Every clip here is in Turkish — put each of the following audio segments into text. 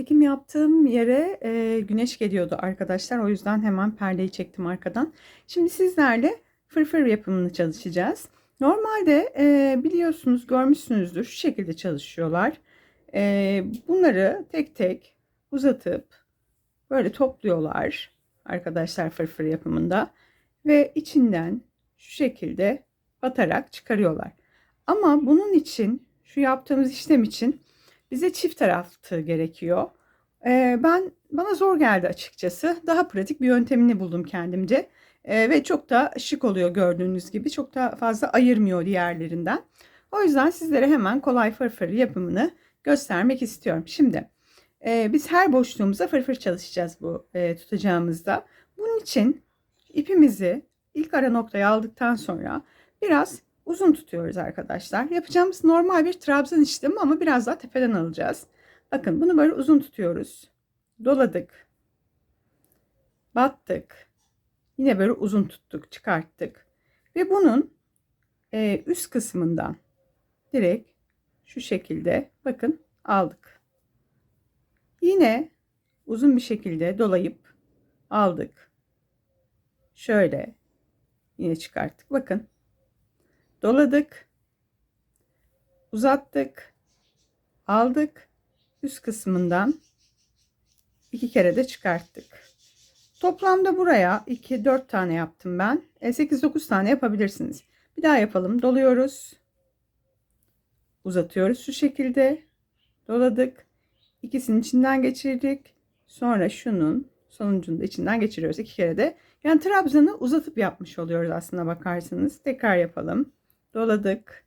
Çekim yaptığım yere e, güneş geliyordu arkadaşlar. O yüzden hemen perdeyi çektim arkadan. Şimdi sizlerle fırfır yapımını çalışacağız. Normalde e, biliyorsunuz görmüşsünüzdür şu şekilde çalışıyorlar. E, bunları tek tek uzatıp böyle topluyorlar arkadaşlar fırfır yapımında. Ve içinden şu şekilde batarak çıkarıyorlar. Ama bunun için şu yaptığımız işlem için bize çift taraflı gerekiyor. Ee, ben bana zor geldi açıkçası. Daha pratik bir yöntemini buldum kendimce. Ee, ve çok da şık oluyor gördüğünüz gibi. Çok da fazla ayırmıyor diğerlerinden. O yüzden sizlere hemen kolay fırfır yapımını göstermek istiyorum. Şimdi e, biz her boşluğumuza fırfır çalışacağız bu e, tutacağımızda. Bunun için ipimizi ilk ara noktaya aldıktan sonra biraz uzun tutuyoruz arkadaşlar. Yapacağımız normal bir trabzan işlemi ama biraz daha tepeden alacağız. Bakın bunu böyle uzun tutuyoruz. Doladık. Battık. Yine böyle uzun tuttuk, çıkarttık. Ve bunun e, üst kısmından direkt şu şekilde bakın aldık. Yine uzun bir şekilde dolayıp aldık. Şöyle yine çıkarttık. Bakın doladık, uzattık, aldık, üst kısmından iki kere de çıkarttık. Toplamda buraya 2 4 tane yaptım ben. 8 9 tane yapabilirsiniz. Bir daha yapalım. Doluyoruz. Uzatıyoruz şu şekilde. Doladık. İkisinin içinden geçirdik. Sonra şunun sonuncunu da içinden geçiriyoruz iki kere de. Yani trabzanı uzatıp yapmış oluyoruz aslında bakarsanız. Tekrar yapalım doladık.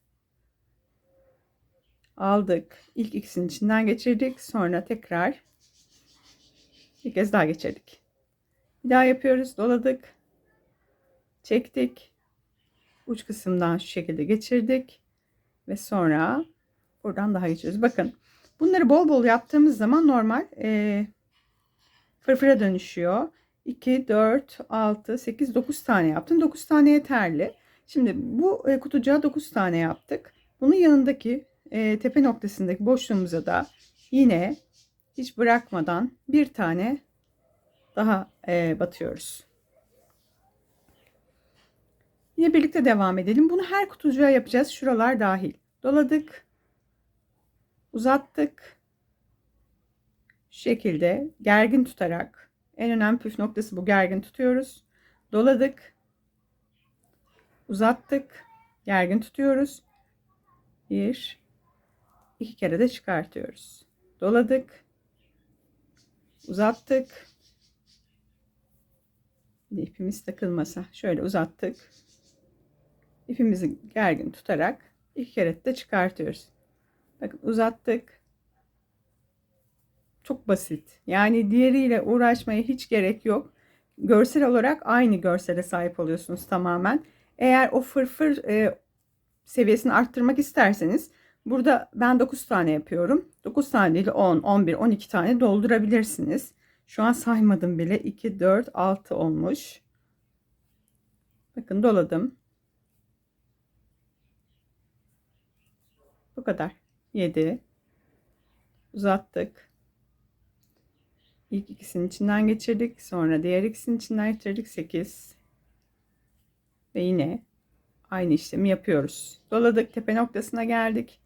Aldık. İlk ikisinin içinden geçirdik. Sonra tekrar bir kez daha geçirdik. Bir daha yapıyoruz. Doladık. Çektik. Uç kısımdan şu şekilde geçirdik. Ve sonra buradan daha geçiyoruz. Bakın bunları bol bol yaptığımız zaman normal e, fırfıra dönüşüyor. 2, 4, 6, 8, 9 tane yaptım. 9 tane yeterli. Şimdi bu e, kutucuğa 9 tane yaptık. Bunun yanındaki e, tepe noktasındaki boşluğumuza da yine hiç bırakmadan bir tane daha e, batıyoruz. Yine birlikte devam edelim. Bunu her kutucuğa yapacağız. Şuralar dahil. Doladık. Uzattık. Şu şekilde gergin tutarak en önemli püf noktası bu gergin tutuyoruz. Doladık uzattık. Gergin tutuyoruz. Bir, iki kere de çıkartıyoruz. Doladık. Uzattık. İpimiz takılmasa şöyle uzattık. İpimizi gergin tutarak iki kere de çıkartıyoruz. Bakın uzattık. Çok basit. Yani diğeriyle uğraşmaya hiç gerek yok. Görsel olarak aynı görsele sahip oluyorsunuz tamamen. Eğer o fırfır e, seviyesini arttırmak isterseniz burada ben 9 tane yapıyorum. 9 tane değil 10, 11, 12 tane doldurabilirsiniz. Şu an saymadım bile. 2, 4, 6 olmuş. Bakın doladım. Bu kadar. 7. Uzattık. İlk ikisinin içinden geçirdik. Sonra diğer ikisinin içinden geçirdik. 8. Ve yine aynı işlemi yapıyoruz. Doladık tepe noktasına geldik.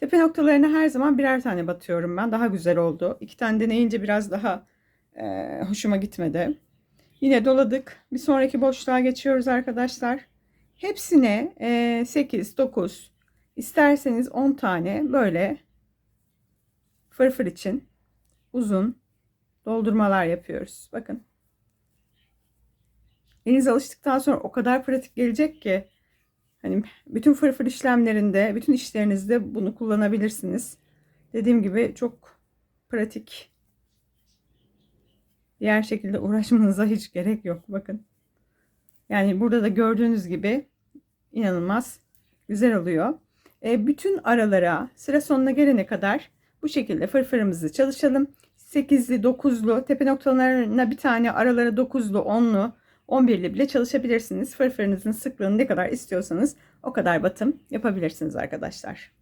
Tepe noktalarına her zaman birer tane batıyorum ben. Daha güzel oldu. İki tane deneyince biraz daha e, hoşuma gitmedi. Yine doladık. Bir sonraki boşluğa geçiyoruz arkadaşlar. Hepsine e, 8, 9, isterseniz 10 tane böyle fırfır için uzun doldurmalar yapıyoruz. Bakın. Eliniz alıştıktan sonra o kadar pratik gelecek ki hani bütün fırfır işlemlerinde, bütün işlerinizde bunu kullanabilirsiniz. Dediğim gibi çok pratik. Diğer şekilde uğraşmanıza hiç gerek yok. Bakın. Yani burada da gördüğünüz gibi inanılmaz güzel oluyor. E, bütün aralara sıra sonuna gelene kadar bu şekilde fırfırımızı çalışalım. 8'li, 9'lu, tepe noktalarına bir tane aralara 9'lu, 10'lu 11 ile bile çalışabilirsiniz. Fırfırınızın sıklığını ne kadar istiyorsanız o kadar batım yapabilirsiniz arkadaşlar.